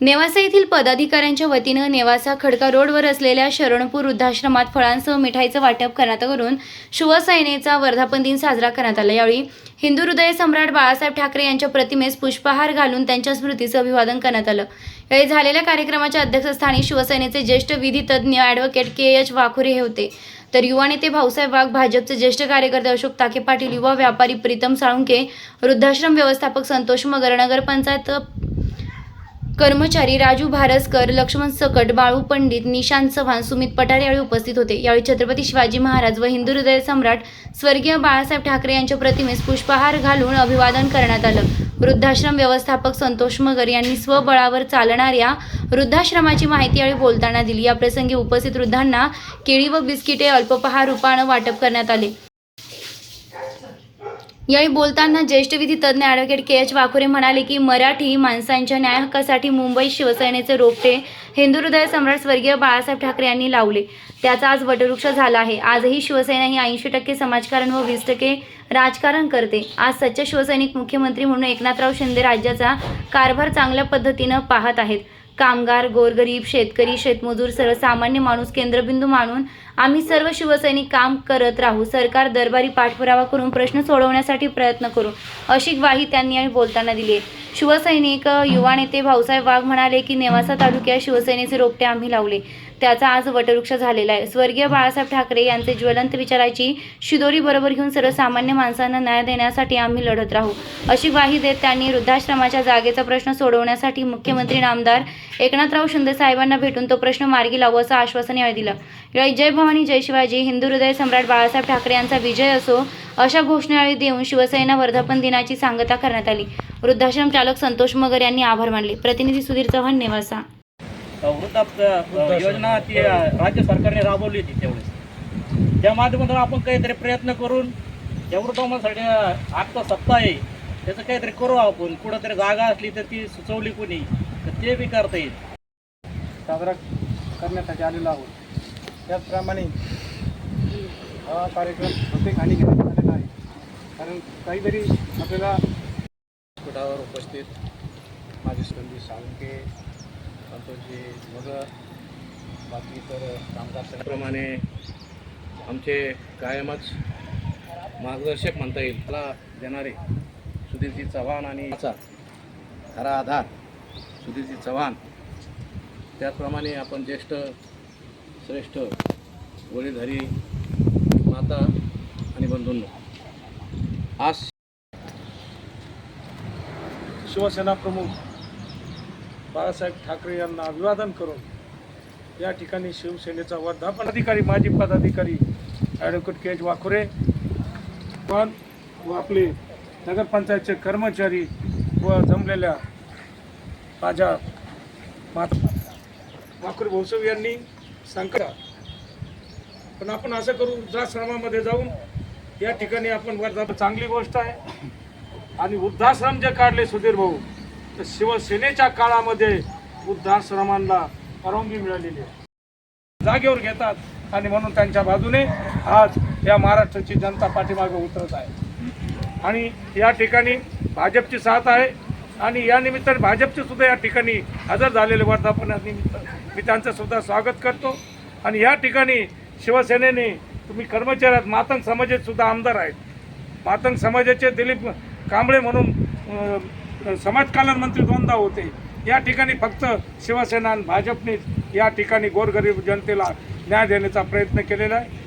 नेवासा येथील पदाधिकाऱ्यांच्या वतीनं नेवासा खडका रोडवर असलेल्या शरणपूर वृद्धाश्रमात फळांसह मिठाईचं वाटप करण्यात करून शिवसेनेचा वर्धापन दिन साजरा करण्यात आला. यावेळी हिंदू हृदय सम्राट बाळासाहेब ठाकरे यांच्या प्रतिमेस पुष्पहार घालून त्यांच्या स्मृतीचं अभिवादन करण्यात आलं. यावेळी झालेल्या कार्यक्रमाच्या अध्यक्षस्थानी शिवसेनेचे ज्येष्ठ विधी तज्ज्ञ ॲडव्होकेट के एच वाखुरे हे होते. तर युवा नेते भाऊसाहेब वाघ भाजपचे ज्येष्ठ कार्यकर्ते अशोक ताके पाटील युवा व्यापारी प्रीतम साळुंके वृद्धाश्रम व्यवस्थापक संतोष मगर नगरपंचायत कर्मचारी राजू भारसकर लक्ष्मण सकट बाळू पंडित निशांत चव्हाण सुमित पठारे यावेळी उपस्थित होते. यावेळी छत्रपती शिवाजी महाराज व हिंदू हृदय सम्राट स्वर्गीय बाळासाहेब ठाकरे यांच्या प्रतिमेस पुष्पहार घालून अभिवादन करण्यात आलं. वृद्धाश्रम व्यवस्थापक संतोष मगर यांनी स्वबळावर चालणाऱ्या वृद्धाश्रमाची माहिती यावेळी बोलताना दिली. या प्रसंगी उपस्थित वृद्धांना केळी व बिस्किटे अल्पपहार रूपानं वाटप करण्यात आले. यावेळी बोलताना ज्येष्ठ विधी तज्ज्ञ ॲडव्होकेट के एच वाकुरे म्हणाले की मराठी माणसांच्या न्याय हक्कासाठी मुंबई शिवसेनेचे रोपटे हिंदू हृदय सम्राट स्वर्गीय बाळासाहेब ठाकरे यांनी लावले. त्याचा आज वटवृक्ष झाला आहे. आजही शिवसेना ही ऐंशी टक्के समाजकारण व वीस टक्के राजकारण करते. आज सच्च शिवसैनिक मुख्यमंत्री म्हणून एकनाथराव शिंदे राज्याचा कारभार चांगल्या पद्धतीनं पाहत आहेत. कामगार गोरगरीब शेतकरी शेतमजूर सर्वसामान्य माणूस केंद्रबिंदू मानून आम्ही सर्व शिवसैनिक काम करत राहू. सरकार दरबारी पाठपुरावा करून प्रश्न सोडवण्यासाठी प्रयत्न करू अशी ग्वाही त्यांनी यावेळी बोलताना दिली शिवसैनिक युवा नेते भाऊसाहेब वाघ म्हणाले की नेवासा तालुक्यात शिवसेनेचे रोपटे आम्ही लावले. त्याचा आज वटवृक्ष झालेला आहे. स्वर्गीय बाळासाहेब ठाकरे यांचे ज्वलंत विचाराची शिदोरी बरोबर घेऊन सर्वसामान्य माणसांना न्याय देण्यासाठी आम्ही लढत राहू. अशी ग्वाही देत त्यांनी वृद्धाश्रमाच्या जागेचा प्रश्न सोडवण्यासाठी मुख्यमंत्री नामदार एकनाथराव शिंदे साहेबांना भेटून तो प्रश्न मार्गी लावू असं आश्वासन यावेळी दिलं. यावेळी जय भवानी जय शिवाजी हिंदू हृदय सम्राट बाळासाहेब ठाकरे यांचा विजय असो अशा घोषणावेळी देऊन शिवसेना वर्धापन दिनाची सांगता करण्यात आली. वृद्धाश्रम चालक संतोष मगर यांनी आभार मानले. प्रतिनिधी सुधीर चव्हाण नेवासा. वृद्धा योजना ती राज्य सरकारने राबवली होती त्यावेळेस. त्या माध्यमातून आपण काहीतरी प्रयत्न करून या वृद्धांसाठी आत्ता सत्ता आहे. त्याचं काहीतरी करू आपण. कुठंतरी जागा असली तर ती सुचवली कोणी तर ते बी करता येईल. साजरा करण्यासाठी आलेलो आहोत. त्याचप्रमाणे हा कार्यक्रम प्रत्येक आणि घेण्यात आलेला आहे. कारण काहीतरी आपल्याला स्फोटावर उपस्थित माझे संधी साळुंके संतोषजी मगर बाकी इतर कामगार आमचे कायमच मार्गदर्शक म्हणता येईल. मला देणारे सुधीरजी चव्हाण आणि याचा खरा आधार सुधीरजी चव्हाण. त्याचप्रमाणे आपण ज्येष्ठ श्रेष्ठ वडीलधारी माता आणि बंधूंनो. आज शिवसेना प्रमुख बाळासाहेब ठाकरे यांना अभिवादन करून या ठिकाणी शिवसेनेचा वर्धापन अधिकारी माजी पदाधिकारी ॲडव्होकेट के एच वाखुरे पण व आपले नगरपंचायतचे कर्मचारी व जमलेल्या माझ्या मात वाकुरे भोसव यांनी सांगा पण आपण असं करू वृद्धाश्रमामध्ये जाऊन या ठिकाणी आपण वर्धा चांगली गोष्ट आहे. आणि वृद्धाश्रम जे काढले सुधीर भाऊ तर शिवसेनेच्या काळामध्ये वृद्धाश्रमांना परवानगी मिळालेली आहे. जागेवर घेतात आणि म्हणून त्यांच्या बाजूने आज या महाराष्ट्राची जनता पाठीमागे उतरत आहे. आणि या ठिकाणी भाजपची साथ आहे आणि या निमित्ताने भाजपचे सुद्धा या ठिकाणी हजर झालेले वर्धापनानिमित्त मी त्यांचं सुद्धा स्वागत करतो. आणि या ठिकाणी शिवसेनेने तुम्ही कर्मचारी आहात मातंग समाजाचे सुद्धा आमदार आहेत. मातंग समाजाचे दिलीप कांबळे म्हणून समाजकल्याण समाज कल्याण मंत्री दोनदा होते. या ठिकाणी फक्त शिवसेना आणि भाजपनेच या ठिकाणी गोरगरीब जनतेला न्याय देण्याचा प्रयत्न केलेला आहे.